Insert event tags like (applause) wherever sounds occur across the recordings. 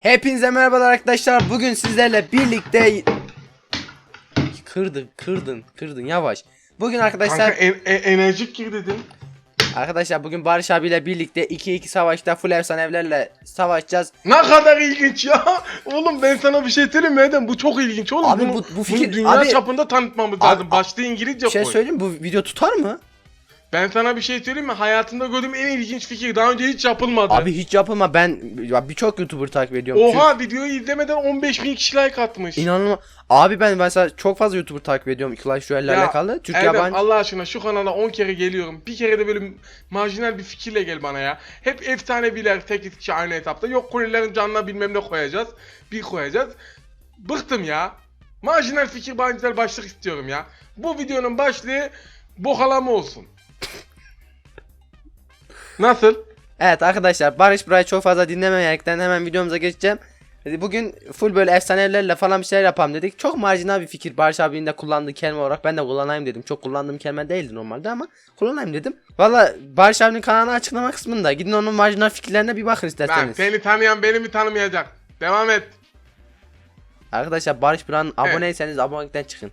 Hepinize merhabalar arkadaşlar. Bugün sizlerle birlikte kırdın, kırdın, kırdın yavaş. Bugün arkadaşlar Kanka en- e- enerjik gir dedin. arkadaşlar bugün Barış abiyle birlikte 2-2 savaşta full efsanevlerle savaşacağız. Ne kadar ilginç ya. (laughs) Oğlum ben sana bir şey söyleyeyim mi Erdem? Bu çok ilginç oğlum. Abi bunu, bu- bu bunu fikir- dünya abi- çapında tanıtmamız Abi- lazım. Başta İngilizce şey koy. söyleyeyim mi? bu video tutar mı? Ben sana bir şey söyleyeyim mi? Hayatımda gördüğüm en ilginç fikir. Daha önce hiç yapılmadı. Abi hiç yapılma ben ya birçok YouTuber takip ediyorum. Oha videoyu izlemeden 15 bin kişi like atmış. İnanılmaz. Abi ben mesela çok fazla YouTuber takip ediyorum Clash Royale'le Ya, alakalı. Türk Erdem yabancı. Allah aşkına şu kanala 10 kere geliyorum. Bir kere de böyle marjinal bir fikirle gel bana ya. Hep efsaneviler tek kişi aynı etapta. Yok kulelerin canına bilmem ne koyacağız. Bir koyacağız. Bıktım ya. Marjinal fikir bancılar başlık istiyorum ya. Bu videonun başlığı bokalama olsun. Nasıl? Evet arkadaşlar Barış burayı çok fazla dinlemeyerekten hemen videomuza geçeceğim. Bugün full böyle efsanelerle falan bir şeyler yapalım dedik. Çok marjinal bir fikir Barış abinin de kullandığı kelime olarak ben de kullanayım dedim. Çok kullandığım kelime değildi normalde ama kullanayım dedim. Valla Barış abinin kanalına açıklama kısmında gidin onun marjinal fikirlerine bir bakın isterseniz. seni tanıyan beni mi tanımayacak? Devam et. Arkadaşlar Barış Buran'ın aboneyseniz abonelikten çıkın.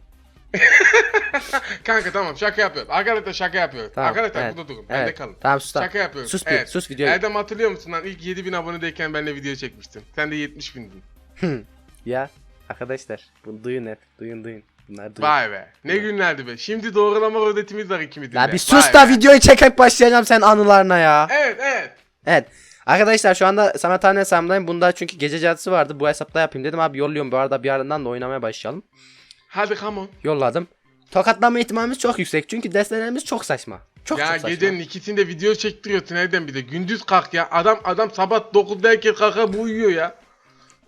(laughs) Kanka tamam şaka yapıyorum. Arkadaşlar şaka yapıyorum. Tamam, Arkadaşlar evet, burada durun. evet. Bende kalın. Tamam sus. Şaka yapıyorum. Sus bir, sus videoyu. Erdem hatırlıyor musun lan ilk 7000 abonedeyken benimle video çekmiştin. Sen de 70 bindin. Ya arkadaşlar bunu duyun hep duyun duyun. Bunlar duyun. Vay be. Ne günlerdi be. Şimdi doğrulama rodetimiz var ikimizin Ya bir sus Vay da be. videoyu çekip başlayacağım sen anılarına ya. Evet evet. Evet. Arkadaşlar şu anda Samet Tane hesabındayım. Bunda çünkü gece cadısı vardı. Bu hesapta yapayım dedim abi yolluyorum. Bu arada bir ardından da oynamaya başlayalım. Hadi come on. Yolladım. Tokatlanma ihtimalimiz çok yüksek. Çünkü destelerimiz çok saçma. Çok ya çok saçma. gecenin ikisinde video çektiriyorsun Erdem bir de. Gündüz kalk ya. Adam adam sabah 9'dayken kalkar bu uyuyor ya.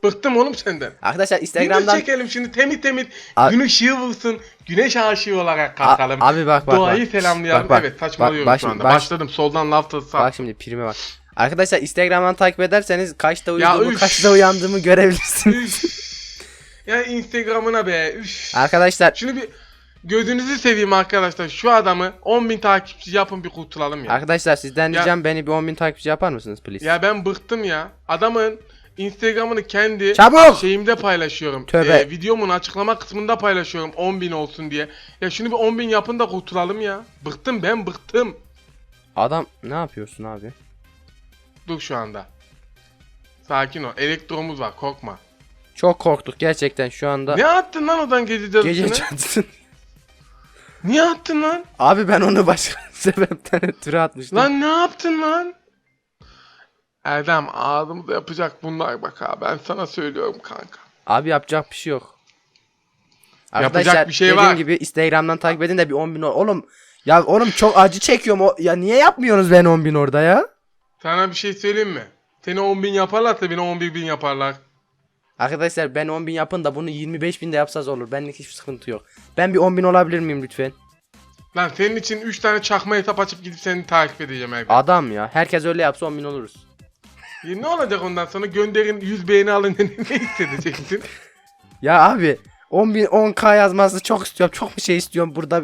Bıktım oğlum senden. Arkadaşlar Instagram'dan çekelim şimdi temiz temiz. A- Gün ışığı vursun. Güneş aşığı olarak kalkalım. A- abi bak, bak, Doğayı bak. selamlayalım. Bak, bak. Evet saçmalıyorum Bak, bak şu anda. bak- Başladım soldan laf sağ. bak şimdi prime bak. Arkadaşlar Instagram'dan takip ederseniz kaçta uyuduğumu, kaçta uyandığımı görebilirsiniz. Ya Instagram'ına be. Üf. Arkadaşlar Şunu bir gözünüzü seveyim arkadaşlar. Şu adamı 10.000 takipçi yapın bir kurtulalım ya. arkadaşlar sizden Ya- diyeceğim beni bir 10.000 takipçi yapar mısınız please? Ya ben bıktım ya. Adamın Instagram'ını kendi Çabuk! şeyimde paylaşıyorum. Tövbe. Ee, videomun açıklama kısmında paylaşıyorum 10.000 olsun diye. Ya şunu bir 10.000 yapın da kurtulalım ya. Bıktım ben bıktım. Adam ne yapıyorsun abi? Dur şu anda. Sakin ol. Elektromuz var korkma. Çok korktuk gerçekten şu anda. Ne attın lan odan gece cadısını? Gece cadısın. Niye attın lan? Abi ben onu başka (laughs) sebepten ötürü atmıştım. Lan ne yaptın lan? Erdem ağzımıza yapacak bunlar bak ha ben sana söylüyorum kanka. Abi yapacak bir şey yok. Yapacak bir şey dediğim var. gibi Instagram'dan takip edin de bir 10 bin ol- Oğlum ya oğlum çok acı çekiyorum. O, ya niye yapmıyorsunuz ben 10 bin orada ya? Sana bir şey söyleyeyim mi? Seni 10 bin yaparlarsa beni 11 bin yaparlar. Arkadaşlar ben 10 bin yapın da bunu 25 bin de yapsanız olur. Benlik hiçbir sıkıntı yok. Ben bir 10 bin olabilir miyim lütfen? Lan senin için 3 tane çakma hesap açıp gidip seni takip edeceğim Erdem. Adam ya. Herkes öyle yapsa 10 bin oluruz. Ya ne olacak ondan sonra gönderin 100 beğeni alınca (laughs) ne hissedeceksin? Ya abi 10 bin 10k yazması çok istiyorum. Çok mu şey istiyorum burada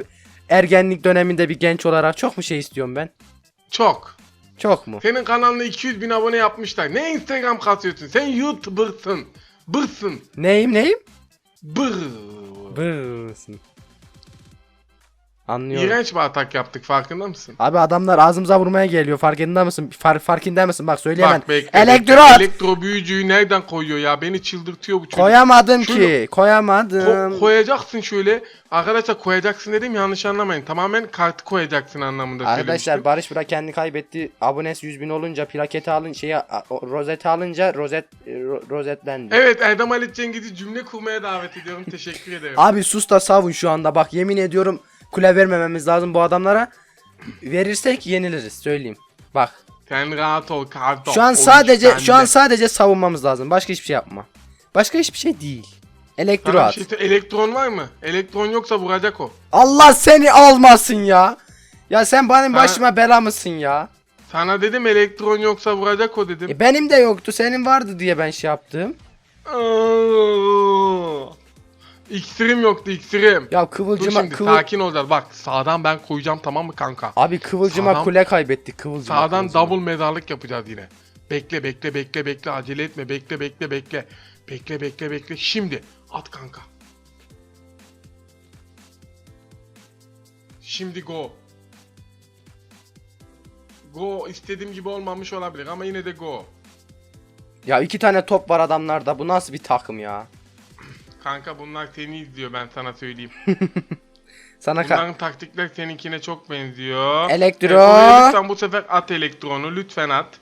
ergenlik döneminde bir genç olarak çok mu şey istiyorum ben? Çok. Çok mu? Senin kanalına 200 bin abone yapmışlar. Ne Instagram kasıyorsun? Sen YouTuber'sın. Bırsın. Neyim neyim? Bır. Bırsın. Anlıyorum. İğrenç bir atak yaptık farkında mısın? Abi adamlar ağzımıza vurmaya geliyor. Farkında mısın? Far, farkında mısın? Bak söyleyemem. Bak bekle. Elektro bekle. Elektro büyücüyü nereden koyuyor ya? Beni çıldırtıyor bu çocuk. Koyamadım Şunu- ki. Koyamadım. Ko- koyacaksın şöyle. Arkadaşlar koyacaksın dedim yanlış anlamayın. Tamamen kartı koyacaksın anlamında Arkadaşlar. Barış Burak kendi kaybetti. Abonesi 100 bin olunca plaketi alın şeyi rozeti alınca rozet e, ro- rozetlendi. Evet Erdem Ali Cengiz'i cümle kurmaya davet ediyorum. Teşekkür ederim. Abi sus da savun şu anda. Bak yemin ediyorum kule vermememiz lazım bu adamlara. Verirsek yeniliriz söyleyeyim. Bak Sen rahat ol karto. şu an sadece şu an sadece savunmamız lazım. Başka hiçbir şey yapma. Başka hiçbir şey değil. Elektro at. şey elektron var mı? Elektron yoksa vuracak o. Allah seni almasın ya. Ya sen benim Sana- başıma bela mısın ya? Sana dedim elektron yoksa vuracak o dedim. E benim de yoktu. Senin vardı diye ben şey yaptım. İksirim yoktu iksirim. Ya Dur kıvılcıma şimdi kıvıl... sakin olacağız. Bak sağdan ben koyacağım tamam mı kanka? Abi kıvılcıma Sağdan- kule kaybettik kıvılcıma. Sağdan kıvılcıma. double mezarlık yapacağız yine. Bekle bekle bekle bekle acele etme bekle bekle bekle. Bekle bekle bekle şimdi at kanka. Şimdi go. Go istediğim gibi olmamış olabilir ama yine de go. Ya iki tane top var adamlarda. Bu nasıl bir takım ya? Kanka bunlar seni izliyor ben sana söyleyeyim. (laughs) Sana ka- Bunların taktikler seninkine çok benziyor. Elektro. E, buraya lütfen bu sefer at elektronu lütfen at.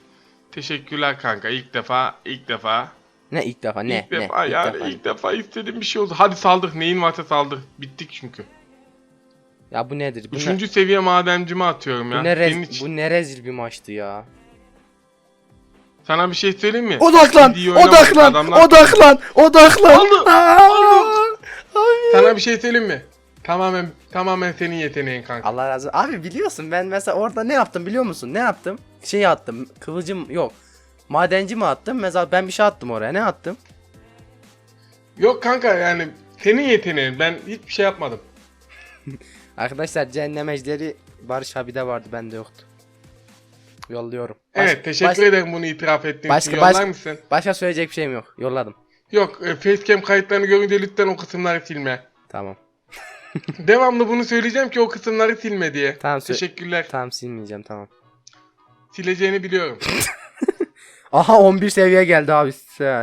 Teşekkürler kanka ilk defa ilk defa. ne ilk defa ne ilk ne defa ilk yani defa. ilk defa istediğim bir şey oldu. Hadi saldır neyin varsa saldır. Bittik çünkü. Ya bu nedir? Bu, Üçüncü seviye madencime atıyorum ne, ya. bu ne, rez- Senin için- bu ne rezil bir maçtı ya. Sana bir şey söyleyeyim mi? Odaklan! Odaklan! Adamlar- Odaklan! Odaklan! Aldım, Aa! Sana bir şey söyleyeyim mi? Tamamen tamamen senin yeteneğin kanka. Allah razı olsun. Abi biliyorsun ben mesela orada ne yaptım biliyor musun? Ne yaptım? Şey attım. Kılıcım yok. Madenci mi attım? Mesela ben bir şey attım oraya. Ne attım? Yok kanka yani senin yeteneğin. Ben hiçbir şey yapmadım. (laughs) Arkadaşlar cehennem ejderi Barış abi de vardı bende yoktu. Yolluyorum. Baş- evet teşekkür baş- ederim bunu itiraf ettiğin Başka- için. Yollar başka- mısın? Başka söyleyecek bir şeyim yok. Yolladım. Yok e, facecam kayıtlarını görünce lütfen o kısımları silme. Tamam. (laughs) Devamlı bunu söyleyeceğim ki o kısımları silme diye. Tamam, Teşekkürler. Tamam silmeyeceğim tamam. Sileceğini biliyorum. (laughs) Aha 11 seviye geldi abi.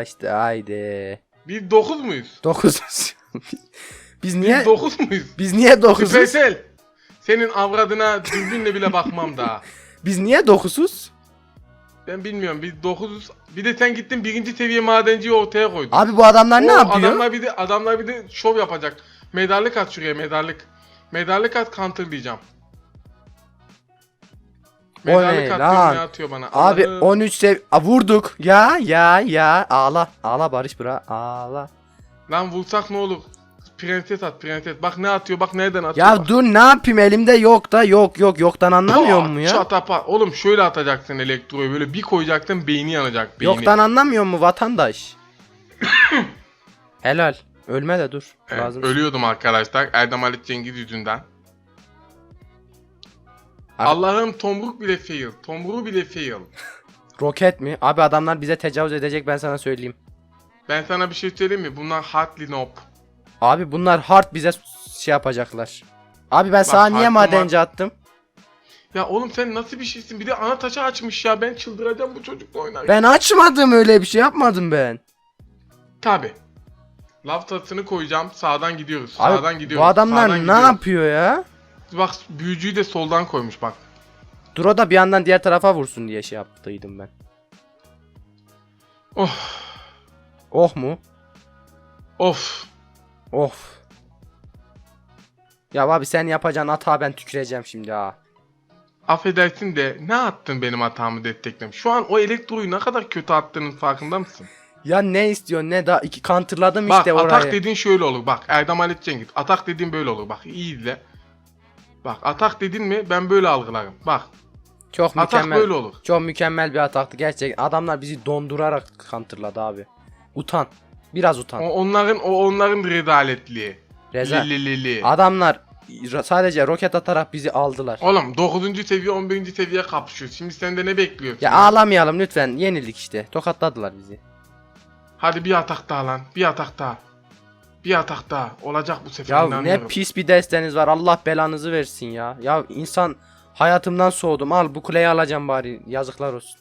İşte haydi. Biz 9 muyuz? 9. (laughs) Biz niye Biz 9 muyuz? biz niye 9'uz? Süpersel. Senin avradına dürbünle bile bakmam daha. Biz niye 9'uz? Ben bilmiyorum biz 9'uz. Bir de sen gittin birinci seviye madenciyi ortaya koydun. Abi bu adamlar ne O yapıyor? Adamlar bir de adamlar bir de şov yapacak. Medallik at şuraya medallik. Medallik at counter diyeceğim. O ne at lan? diyorum, ne atıyor bana. Abi Allah'ım. 13 sev Aa, vurduk. Ya ya ya ağla. Ağla Barış bura. Ağla. Lan vursak ne olur? Prenses at prenses. Bak ne atıyor bak nereden atıyor. Ya bak. dur ne yapayım elimde yok da yok yok yoktan anlamıyor mu ya? Çatapa. Oğlum şöyle atacaksın elektroyu böyle bir koyacaksın beyni yanacak beyni. Yoktan anlamıyor mu vatandaş? (coughs) Helal. Ölme de dur. Evet, Lazım. ölüyordum arkadaşlar Erdem Halit Cengiz yüzünden. Abi- Allah'ım tomruk bile fail. Tomruğu bile fail. (laughs) Roket mi? Abi adamlar bize tecavüz edecek ben sana söyleyeyim. Ben sana bir şey söyleyeyim mi? Bunlar hardly nope. Abi bunlar hard bize şey yapacaklar. Abi ben sana niye hard madenci attım? Ya oğlum sen nasıl bir şeysin? Bir de ana taşı açmış ya. Ben çıldıracağım bu çocukla oynarken. Ben açmadım öyle bir şey yapmadım ben. Tabi. Lav tasını koyacağım. Sağdan gidiyoruz. Abi sağdan gidiyoruz. bu adamlar sağdan ne gidiyoruz. yapıyor ya? Bak büyücüyü de soldan koymuş bak. Duro da bir yandan diğer tarafa vursun diye şey yaptıydım ben. Oh. Oh mu? Of. Of. Ya abi sen yapacağın hata ben tüküreceğim şimdi ha. Affedersin de ne attın benim hatamı desteklem? Şu an o elektroyu ne kadar kötü attığının farkında mısın? Ya ne istiyorsun ne da iki counterladım Bak işte atak orayı. dediğin şöyle olur. Bak Erdem Halit Cengiz. Atak dediğin böyle olur. Bak iyi izle. Bak atak dedin mi ben böyle algılarım. Bak Çok atak mükemmel. böyle olur. Çok mükemmel bir ataktı gerçekten. Adamlar bizi dondurarak counterladı abi. Utan. Biraz utan. O onların o onların rezaletliği. Reza. Li li li li. Adamlar sadece roket atarak bizi aldılar. Oğlum 9. seviye 11. seviye kapışıyoruz. Şimdi sen de ne bekliyorsun? Ya ağlamayalım lütfen. Yenildik işte. Tokatladılar bizi. Hadi bir atak daha lan. Bir atak daha. Bir atak daha. Olacak bu sefer Ya inanıyorum. ne pis bir desteniz var. Allah belanızı versin ya. Ya insan hayatımdan soğudum. Al bu kuleyi alacağım bari. Yazıklar olsun.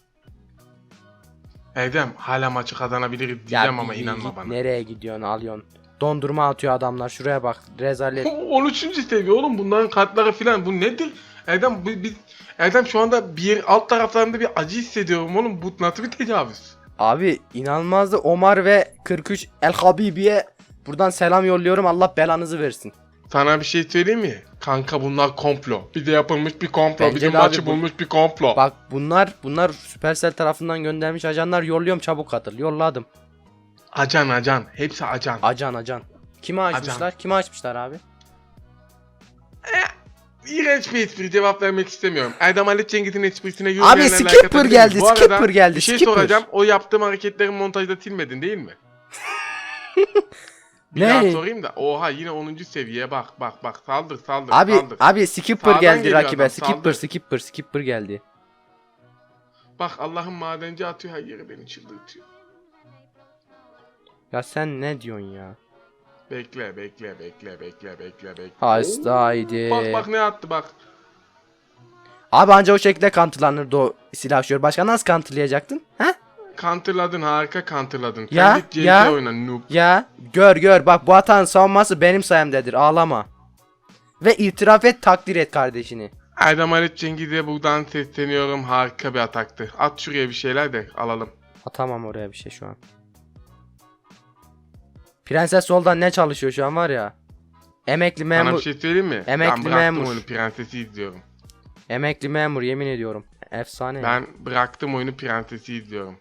Erdem hala maçı kazanabiliriz diyeceğim ama bir inanma git, bana. Nereye gidiyorsun alıyorsun. Dondurma atıyor adamlar. Şuraya bak. Rezalet. 13. seviye oğlum bunların kartları filan bu nedir? Erdem bu biz Erdem şu anda bir yer, alt taraflarında bir acı hissediyorum oğlum bu nasıl bir tecavüz? Abi inanılmazdı. Omar ve 43 El Habibi'ye buradan selam yolluyorum. Allah belanızı versin. Sana bir şey söyleyeyim mi? Kanka bunlar komplo. Bize yapılmış bir komplo. Bence Bizim de abi maçı bu- bulmuş bir komplo. Bak bunlar bunlar Supercell tarafından göndermiş ajanlar yolluyorum çabuk katıl. Yolladım. Acan acan. Hepsi acan. Acan acan. Kime açmışlar? Kime açmışlar abi? İğrenç bir espri cevap vermek istemiyorum. Erdem Halit Cengiz'in esprisine Abi yürüyenler like skipper geldi. Bu arada Skipper geldi. Bir şey skipper. soracağım. O yaptığım hareketlerin montajda silmedin değil mi? (laughs) Bir Ne? daha sorayım da. Oha yine 10. seviyeye bak bak bak saldır saldır Abi saldır. abi skipper Sağdan geldi rakibe. adam, Skipper saldır. skipper skipper geldi. Bak Allah'ın madenci atıyor her yere beni çıldırtıyor. Ya sen ne diyorsun ya? Bekle bekle bekle bekle bekle bekle. Hastaydı. Bak bak ne attı bak. Abi anca o şekilde kantırlanırdı o silah şöyle. Başka nasıl kantırlayacaktın? Ha? Kantırladın harika kantırladın. Ya, Sen git CC ya. oyna noob. Ya gör gör bak bu hatanın savunması benim sayemdedir ağlama. Ve itiraf et takdir et kardeşini. Erdem Halit Cengiz'e buradan sesleniyorum. Harika bir ataktı. At şuraya bir şeyler de alalım. Atamam oraya bir şey şu an. Prenses Sol'dan ne çalışıyor şu an var ya. Emekli Sana bir memur. şey söyleyeyim mi? Emekli ben bıraktım memur. oyunu prensesi izliyorum. Emekli memur yemin ediyorum. Efsane. ya. Ben bıraktım oyunu prensesi izliyorum.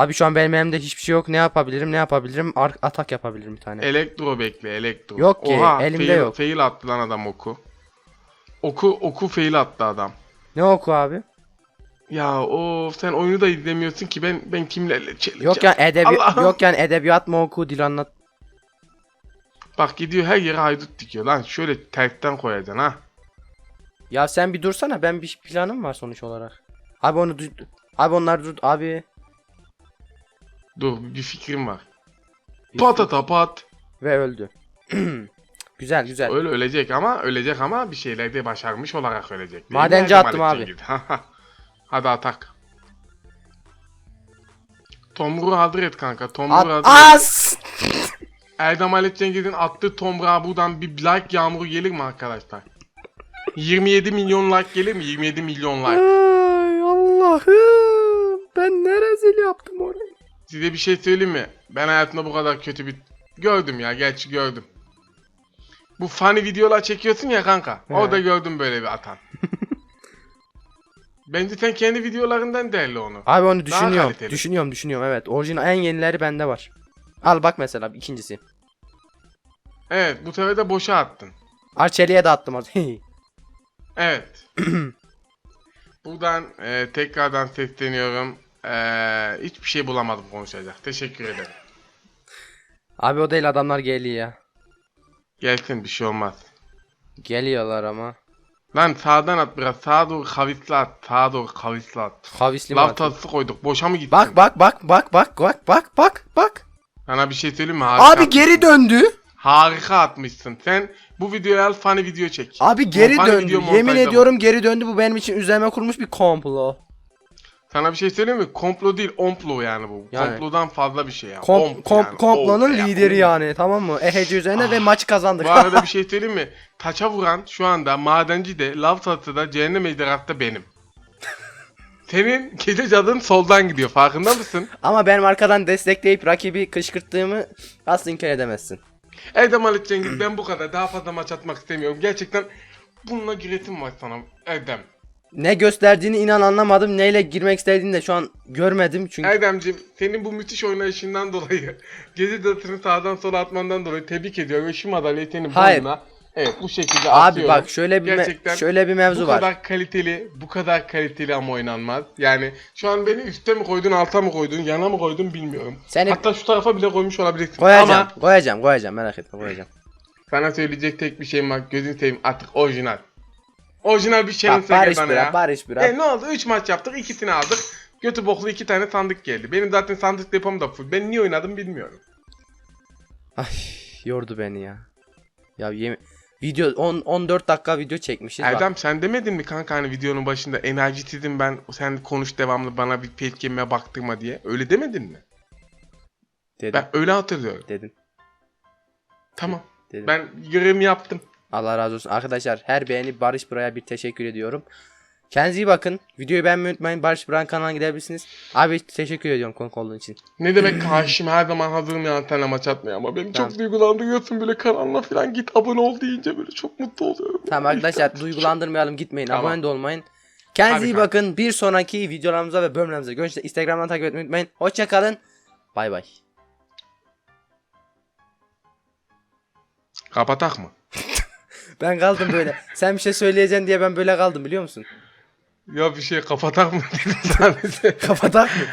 Abi şu an benim elimde hiçbir şey yok. Ne yapabilirim? Ne yapabilirim? Ar- atak yapabilirim bir tane. Elektro bekle elektro. Yok ki, elimde fail, yok. Fail attı lan adam oku. Oku oku fail attı adam. ne oku abi? Ya o sen oyunu da izlemiyorsun ki ben ben kimlerle çeleceğim. Yok yani edebi Allah'ım. yok yani edebiyat mı oku dil anlat. Bak gidiyor her yere haydut dikiyor lan. Şöyle tersten koyacaksın ha. Ya sen bir dursana ben bir planım var sonuç olarak. Abi onu Abi onlar dur abi. Dur bir fikrim var. Patata pat. Ve öldü. (clears throat) güzel güzel. Öyle ölecek ama ölecek ama bir şeyler de başarmış olarak ölecek. Madenci attım abi. (laughs) Hadi atak. Tomruğu hazır et kanka. Tomruğu At- hazır. As! Erdem Halit Cengiz'in attığı tomruğa buradan bir like yağmuru gelir mi arkadaşlar? 27 milyon like gelir mi? 27 milyon like. Ay Allah'ım. Ben ne rezil yaptım orayı. Size bir şey söyleyeyim mi? Ben hayatımda bu kadar kötü bir... Gördüm ya, gerçi gördüm. Bu funny videolar çekiyorsun ya kanka. He. Orada gördüm böyle bir atan. (laughs) Bence sen kendi videolarından derle onu. Abi onu Daha düşünüyorum. kaliteli. Düşünüyorum düşünüyorum evet. Orijinal en yenileri bende var. Al bak mesela ikincisi. Evet, bu sefer de boşa attın. Arçeli'ye de attım az. (laughs) Evet. (clears throat) Buradan e, tekrardan sesleniyorum. E, hiçbir şey bulamadım konuşacak. Teşekkür ederim. Abi o değil adamlar geliyor ya. Gelsin bir şey olmaz. Geliyorlar ama. Lan sağdan at biraz. Sağa doğru kavisli at. Sağa doğru kavisli at. Kavisli mi Lav atıyor? tatlısı koyduk. Boşa mı gitsin? Bak bak bak bak bak bak bak bak bak. Sana bir şey söyleyeyim mi? Harika Abi atmışsın. geri döndü. Harika atmışsın. Sen bu videoyu al funny video çek. Abi geri Funny döndü. Yemin ediyorum geri döndü. Bu benim için üzerime kurmuş bir komplo. Sana bir şey söyleyeyim mi? Komplo değil, omplo yani bu. Yani. Komplodan fazla bir şey ya. Kom Omp kom yani. komplonun Omp ya. lideri yani tamam mı? Eheci üzerine ve Ah. maçı kazandık. Bu arada bir şey söyleyeyim mi? Taça vuran şu anda madenci de lav da cehennem ejderhası da benim. Senin gece cadın soldan gidiyor farkında mısın? (laughs) Ama benim arkadan destekleyip rakibi kışkırttığımı asla inkar edemezsin. Erdem Halit Cengiz ben bu kadar daha fazla maç atmak istemiyorum. Gerçekten bununla giresim var sana Erdem. Ne gösterdiğini inan anlamadım. Neyle girmek istediğini de şu an görmedim çünkü. Erdemciğim senin bu müthiş oynayışından dolayı (laughs) gece cadısını sağdan sola atmandan dolayı tebrik ediyorum ve şu madalyayı senin Hayır. boynuna evet bu şekilde Abi atıyorum. bak şöyle bir me- Gerçekten şöyle bir mevzu bu var. kadar kaliteli, bu kadar kaliteli ama oynanmaz. Yani şu an beni üste mi koydun, alta mı koydun, yana mı koydun bilmiyorum. Seni- Hatta şu tarafa bile koymuş olabilirsin. Koyacağım, Ama koyacağım, koyacağım merak etme koyacağım. sana söyleyecek tek bir şeyim var. Gözün seveyim artık orijinal. Orijinal bir challenge Bak Barış bana bırak, ya. Barış bırak. E ne oldu? 3 maç yaptık, ikisini aldık. Götü boklu iki tane sandık geldi. Benim zaten sandık depom da full. Ben niye oynadım bilmiyorum. Ay yordu beni ya. Ya yemin video 10 14 dakika video çekmişiz bak. Erdem sen demedin mi kanka hani videonun başında enerjisizim ben sen konuş devamlı bana bir pelkeme baktırma diye. Öyle demedin mi? Dedim, Ben öyle hatırlıyorum. dedim, Tamam. dedim. Ben görevimi yaptım. Allah razı olsun. Arkadaşlar her beğeni Barış Buraya bir teşekkür ediyorum. Kendinize iyi bakın. Videoyu beğenmeyi unutmayın. Barış Buran kanalına gidebilirsiniz. Abi teşekkür ediyorum konuk olduğun için. Ne demek karşım her zaman hazırım ya antenle maç atmaya ama beni Tamam. çok duygulandırıyorsun böyle kanalına falan git abone ol deyince böyle çok mutlu oluyorum. Tamam arkadaşlar duygulandırmayalım gitmeyin. Tamam. Abone de olmayın. Kendinize Hadi iyi bakın. Bir sonraki videolarımıza ve bölümlerimize görüşürüz. Instagram'dan takip etmeyi unutmayın. Hoşçakalın. Bay bay. Kapatak mı? Ben kaldım böyle. Sen bir şey söyleyeceksin diye ben böyle kaldım biliyor musun? Ya bir şey kapatak mı. (laughs) Kapatak mı?